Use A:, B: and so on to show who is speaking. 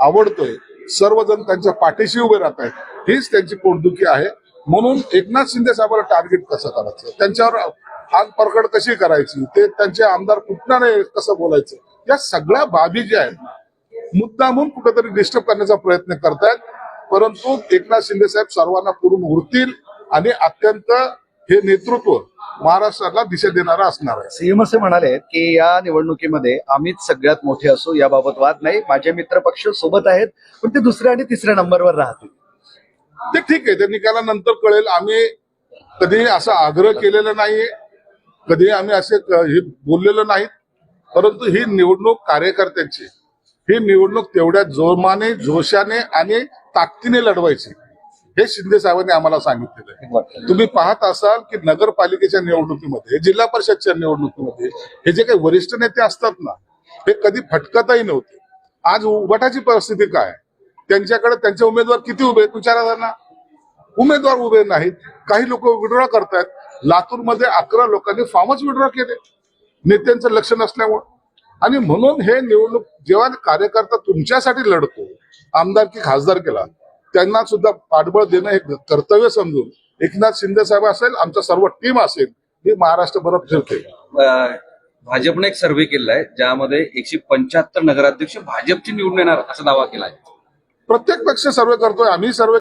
A: आवडतोय. सर्वजण त्यांच्या पाठीशी उभे राहत आहेत. हीच त्यांची पोटदुखी आहे. म्हणून एकनाथ शिंदे साहेबांना टार्गेट कसं करायचं? त्यांच्यावर हात परकड कशी करायची? ते त्यांचे आमदार फुटणारे कसं बोलायचं? या सगळ्या बाबी ज्या आहेत मुद्दामून कुठेतरी डिस्टर्ब करण्याचा प्रयत्न करतायत. परंतु एकनाथ शिंदे साहेब सर्वांना पुरून उरतील आणि अत्यंत हे नेतृत्व महाराष्ट्राला दिशा देणारं असणार आहे.
B: सीएम असे म्हणाले की या निवडणुकीमध्ये आम्हीच सगळ्यात मोठे असू याबाबत वाद नाही. माझे मित्र पक्ष सोबत आहेत पण ते दुसऱ्या आणि तिसऱ्या नंबरवर राहतील.
A: ते ठीक आहे ते निकालानंतर कळेल. आम्ही कधी असा आग्रह केलेला नाहीये. कधी आम्ही असे हे बोललेलं नाहीत. परंतु ही निवडणूक कार्यकर्त्यांची ही निवडणूक तेवढ्या जोमाने जोशाने आणि ताकदीने लढवायची. हे शिंदे साहेबांनी आम्हाला सांगितलेलं आहे. तुम्ही पाहत असाल की नगरपालिकेच्या निवडणुकीमध्ये जिल्हा परिषदच्या निवडणुकीमध्ये हे जे काही वरिष्ठ नेते असतात ना हे कधी फटकतही नव्हते. आज उभटाची परिस्थिती काय? त्यांच्याकडे त्यांचे उमेदवार किती उभे आहेत विचारा त्यांना. उमेदवार उभे नाहीत. काही लोक विड्रॉ करतायत. लातूरमध्ये अकरा लोकांनी फॉर्मच विड्रॉ केले. नेत्यांचं लक्ष नसल्यामुळे. आणि म्हणून हे निवडणूक जेव्हा कार्यकर्ता तुमच्यासाठी लढतो आमदार की खासदार केला त्यांना सुद्धा पाठबळ देणं हे कर्तव्य समजून एकनाथ शिंदे साहेब असेल आमचा सर्व टीम असेल ही महाराष्ट्रभर फिरते
C: अं, भाजपने एक सर्व्हे केलेला आहे ज्यामध्ये एकशे पंच्याहत्तर नगराध्यक्ष भाजपचे निवडून येणार असा दावा केला आहे
A: प्रत्येक पक्ष सर्वे करतोय आम्ही सर्वे